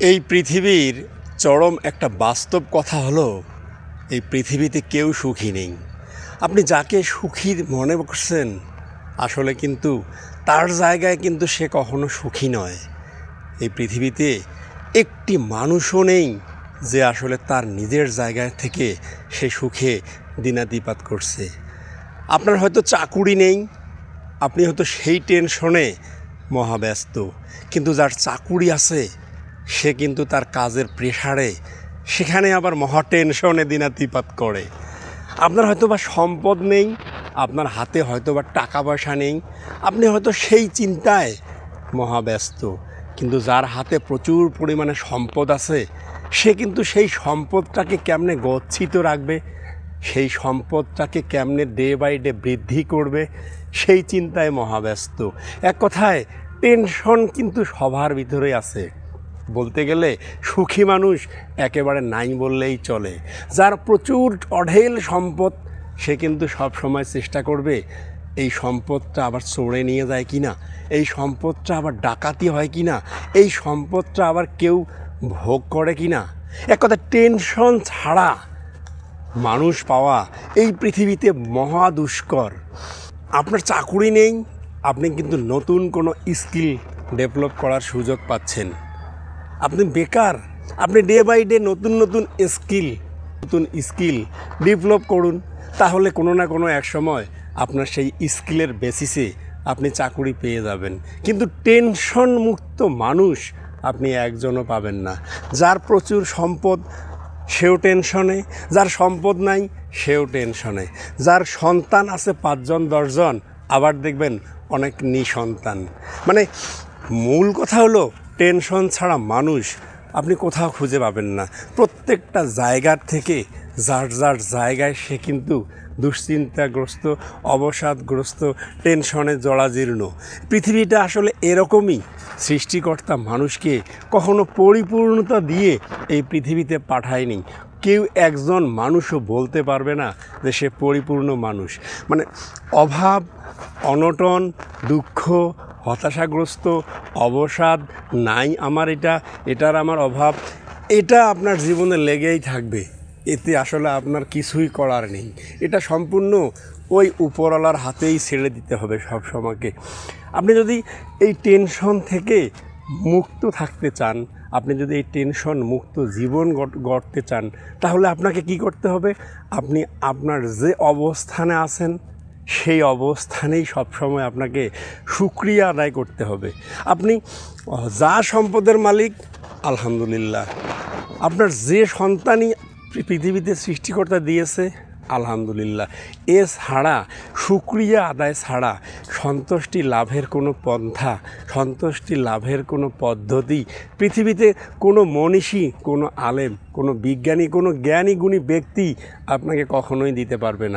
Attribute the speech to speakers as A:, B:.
A: এই পৃথিবীর চরম একটা বাস্তব কথা হলো, এই পৃথিবীতে কেউ সুখী নেই। আপনি যাকে সুখী মনে করছেন, আসলে কিন্তু তার জায়গায় কিন্তু সে কখনো সুখী নয়। এই পৃথিবীতে একটি মানুষও নেই যে আসলে তার নিজের জায়গায় থেকে সে সুখে দিনাতিপাত করছে। আপনার হয়তো চাকুরি নেই, আপনি হয়তো সেই টেনশনে মহাব্যস্ত, কিন্তু যার চাকুরি আছে সে কিন্তু তার কাজের প্রেশারে সেখানে আবার মহা টেনশনে দিনাতিপাত করে। আপনার হয়তো বা সম্পদ নেই, আপনার হাতে হয়তো বা টাকা পয়সা নেই, আপনি হয়তো সেই চিন্তায় মহাব্যস্ত কিন্তু যার হাতে প্রচুর পরিমাণে সম্পদ আছে, সে কিন্তু সেই সম্পদটাকে কেমনে গচ্ছিত রাখবে, সেই সম্পদটাকে কেমনে ডে বাই ডে বৃদ্ধি করবে, সেই চিন্তায় মহাব্যস্ত এক কথায়, টেনশন কিন্তু সবার ভিতরে আছে। বলতে গেলে সুখী মানুষ একেবারে নাই বললেই চলে। যার প্রচুর অঢেল সম্পদ, সে কিন্তু সব সময় চেষ্টা করবে এই সম্পদটা আবার চড়ে নিয়ে যায় কি না এই সম্পদটা আবার ডাকাতি হয় কি না এই সম্পদটা আবার কেউ ভোগ করে কি না এক কথা টেনশন ছাড়া মানুষ পাওয়া এই পৃথিবীতে মহা দুষ্কর। আপনার চাকুরি নেই, আপনি কিন্তু নতুন কোনো স্কিল ডেভেলপ করার সুযোগ পাচ্ছেন। আপনি বেকার, আপনি ডে বাই ডে নতুন নতুন স্কিল নতুন স্কিল ডেভেলপ করুন। তাহলে কোনো না কোনো এক সময় আপনার সেই স্কিলের বেসিসে আপনি চাকুরি পেয়ে যাবেন। কিন্তু টেনশন মুক্ত মানুষ আপনি একজনও পাবেন না। যার প্রচুর সম্পদ, সেও টেনশনে যার সম্পদ নাই, সেও টেনশনে যার সন্তান আছে পাঁচজন, দশজন, আবার দেখবেন অনেক নিঃসন্তান। মানে মূল কথা হলো টেনশন ছাড়া মানুষ আপনি কোথাও খুঁজে পাবেন না। প্রত্যেকটা জায়গার থেকে যার যার জায়গায় সে কিন্তু দুশ্চিন্তাগ্রস্ত, অবসাদগ্রস্ত, টেনশনে জরাজীর্ণ। পৃথিবীটা আসলে এরকমই। সৃষ্টিকর্তা মানুষকে কখনো পরিপূর্ণতা দিয়ে এই পৃথিবীতে পাঠায়নি। কেউ একজন মানুষও বলতে পারবে না যে সে পরিপূর্ণ মানুষ। মানে অভাব, অনটন, দুঃখ হতাশাগ্রস্ত, অবসাদ নাই আমার এটা, এটার আমার অভাব। এটা আপনার জীবনে লেগেই থাকবে। এতে আসলে আপনার কিছুই করার নেই। এটা সম্পূর্ণ ওই উপরওয়ালার হাতেই ছেড়ে দিতে হবে সব সময়কে আপনি যদি এই টেনশন থেকে মুক্ত থাকতে চান, আপনি যদি এই টেনশন মুক্ত জীবন গড়- গড়তে চান, তাহলে আপনাকে কি করতে হবে? আপনি আপনার যে অবস্থানে আছেন সেই অবস্থানেই সবসময় আপনাকে সুক্রিয়া আদায় করতে হবে। আপনি যা সম্পদের মালিক, আলহামদুলিল্লাহ। আপনার যে সন্তানই পৃথিবীতে সৃষ্টিকর্তা দিয়েছে, আলহামদুলিল্লাহ। এ ছাড়া সুক্রিয়া আদায় ছাড়া সন্তুষ্টি লাভের কোনো পন্থা, সন্তুষ্টি লাভের কোনো পদ্ধতি, পৃথিবীতে কোনো মনীষী, কোনো আলেম, কোনো বিজ্ঞানী, কোনো জ্ঞানী গুণী ব্যক্তি আপনাকে কখনোই দিতে পারবে না।